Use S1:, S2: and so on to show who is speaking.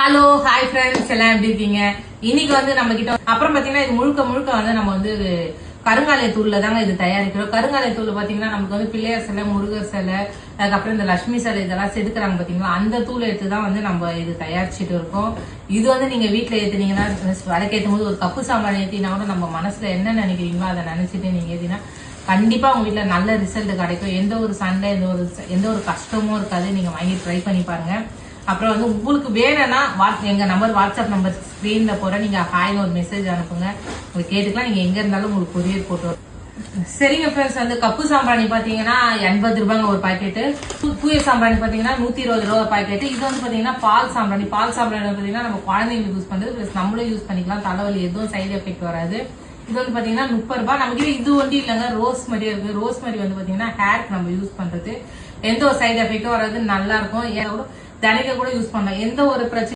S1: Hello hi friends எல்லாம் எப்படி இருக்கீங்க? இன்னைக்கு வந்து நம்ம கிட்ட அப்புறம் பாத்தீங்கன்னா இது முழுக்க முழுக்க வந்து நம்ம வந்து கருங்காலை தூள்ல தாங்க இது தயாரிக்கிறோம். கருங்காலை தூள் பாத்தீங்கன்னா நமக்கு வந்து பிள்ளையார் சிலை முருகர் சிலை அதுக்கப்புறம் இந்த லட்சுமி சிலை இதெல்லாம் செதுக்குறாங்க பாத்தீங்களா? அந்த தூள் எடுத்து தான் வந்து நம்ம இது தயாரிச்சுட்டு இருக்கோம். இது வந்து நீங்க வீட்டுல ஏத்துனீங்கன்னா விளக்கேற்றும் போது ஒரு கப்பு சாம்பார் ஏத்தினா கூட நம்ம மனசுல என்ன நினைக்கிறீங்களோ அதை நினைச்சிட்டு நீங்க ஏத்தினா கண்டிப்பா உங்க வீட்டில் நல்ல ரிசல்ட் கிடைக்கும். எந்த ஒரு சண்டை எந்த ஒரு எந்த ஒரு கஷ்டமும் இருக்காது. நீங்க வாங்கி ட்ரை பண்ணி பாருங்க. அப்புறம் வந்து உங்களுக்கு வேணும்னா வாட்ஸ் எங்க நம்பர் வாட்ஸ்அப் நம்பர் ஸ்க்ரீன்ல போற நீங்க ஹாய்னு ஒரு மெசேஜ் அனுப்புங்க. உங்களுக்கு கேட்டுக்கலாம். நீங்க எங்க இருந்தாலும் உங்களுக்கு கொரியர் போட்டு சரிங்க ஃப்ரெண்ட்ஸ் வந்து கப்பு சாம்பிராணி பார்த்தீங்கன்னா எண்பது ரூபாங்க ஒரு பாக்கெட்டு தூய சாம்பிராணி பார்த்தீங்கன்னா நூத்தி இருபது ரூபா ஒரு பாக்கெட் இது வந்து பார்த்தீங்கன்னா பால் சாம்பிராணி. பால் சாம்பிராணி பார்த்தீங்கன்னா நம்ம குழந்தைங்களுக்கு யூஸ் பண்ணுறது ப்ளஸ் நம்மளும் யூஸ் பண்ணிக்கலாம். தலைவலி எதுவும் சைடு எஃபெக்ட் வராது. இது வந்து பார்த்தீங்கன்னா முப்பது ரூபாய். நமக்கு இது ஒண்டி இல்லைங்க. ரோஸ் மரி இருக்கு. ரோஸ் மாதிரி வந்து பார்த்தீங்கன்னா ஹேருக்கு நம்ம யூஸ் பண்ணுறது எந்த ஒரு சைடு எஃபெக்டும் வராது. நல்லா இருக்கும். தலைக்கு தினைக்க கூட யூஸ் பண்ணலாம். எந்த ஒரு பிரச்சனை